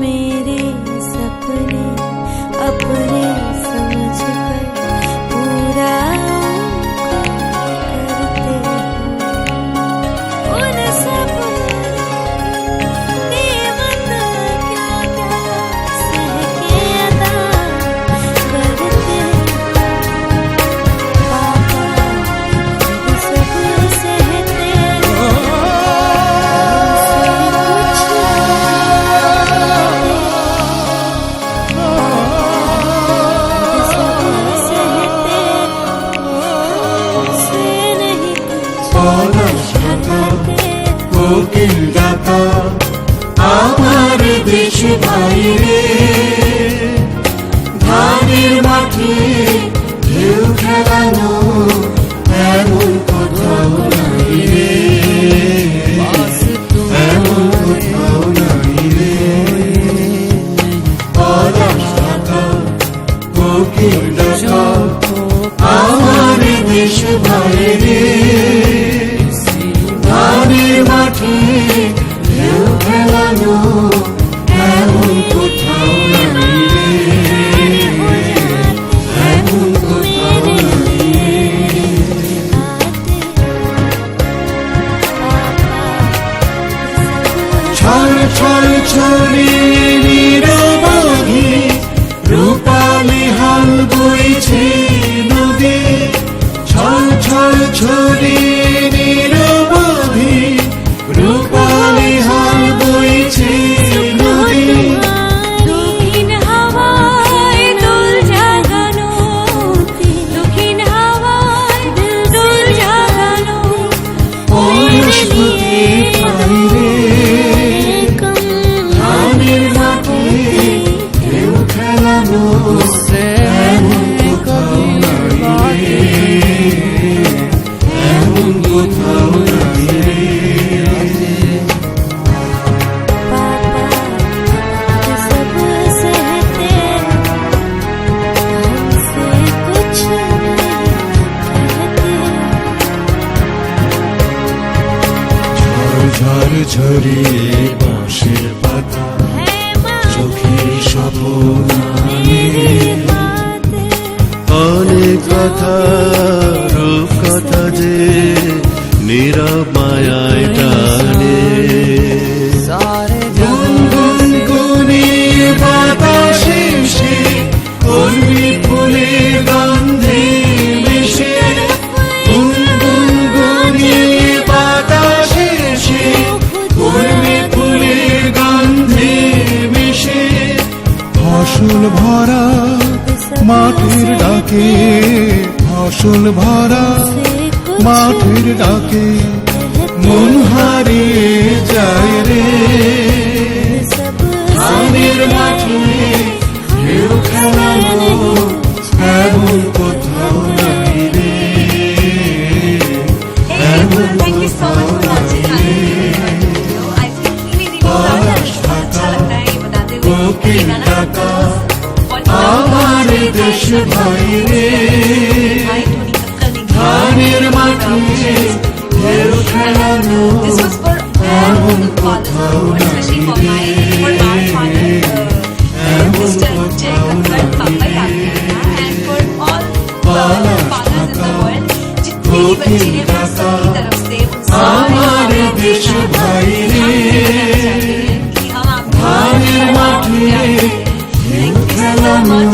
me. কোকিল ডাকা আমার দেশ বাইরে। ধানের মাঠে ঢেউ খেলানো এমন কোথাও নাই রে। এমন কোথাও নাই রে। পলাশ ঢাকা কোকিল মাঠে ঢেউ খেলানো, এমন কোথাও নাই। এমন কোথাও নাই ছল ছল ছড়িয়ে নিরবধি, রূপালি হাল বইছে নদী। ছল ছল ছড়িয়ে ঝর ঝরিয়ে বাঁশের পাতা চোখের সপনানে অনেক কথা রূপ কথা যে নীরব মায়ায় টানে। গুনগুন গুনিয়ে বাতাসে সে কর্মী ডাকে ফসল ভরা মাঠের ডাকে, মন হারে যায় রে। ধানের মাঠে ঢেউ খেলানো এমন কোথাও নাই রে। এমন কোথাও নাই রে। ডাকা, আমার দেশ বাইরে ধানের মাঠে ঢেউ খেলানো এমন কোথাও আমার দেশ বাইরে ধানের মাঠে খেলানো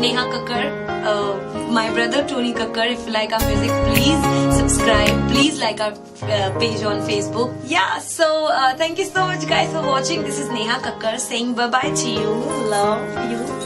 Neha Kakkar uh, my brother Tony Kakkar if you like our music please subscribe please like our uh, page on Facebook. Yeah so uh, thank you so much guys for watching. This is Neha Kakkar saying bye bye to you. Love you